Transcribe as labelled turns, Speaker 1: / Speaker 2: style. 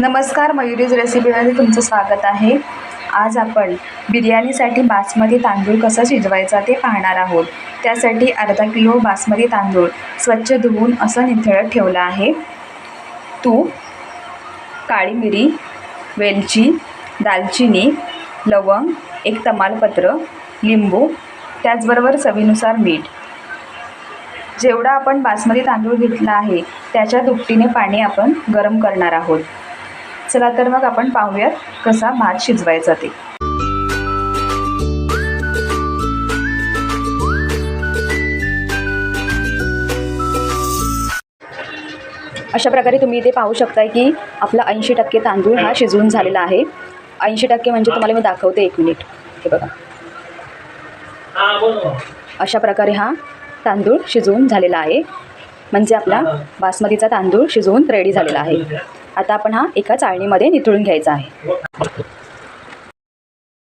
Speaker 1: नमस्कार मयुरीज रेसिपीमध्ये तुमचं स्वागत आहे. आज आपण बिर्याणीसाठी बासमती तांदूळ कसा शिजवायचा ते पाहणार आहोत. त्यासाठी अर्धा किलो बासमती तांदूळ स्वच्छ धुवून असं निथळत ठेवलं आहे. तूप काळी मिरी वेलची दालचिनी लवंग एक तमालपत्र लिंबू त्याचबरोबर चवीनुसार मीठ. जेवढा आपण बासमती तांदूळ घेतला आहे त्याच्या दुपटीने पाणी आपण गरम करणार आहोत. चला तर मग आपण पाहूयात कसा भात शिजवायचा ते. अशा प्रकारे तुम्ही इथे पाहू शकताय की आपला ऐंशी टक्के तांदूळ हा शिजवून झालेला आहे. ऐंशी टक्के म्हणजे तुम्हाला मी दाखवते एक मिनिट. हे बघा. अशा प्रकारे हा तांदूळ शिजवून झालेला आहे. म्हणजे आपला बासमतीचा तांदूळ शिजवून रेडी झालेला आहे. आता आपण हा एका चाळणीमध्ये निथळून घ्यायचा आहे.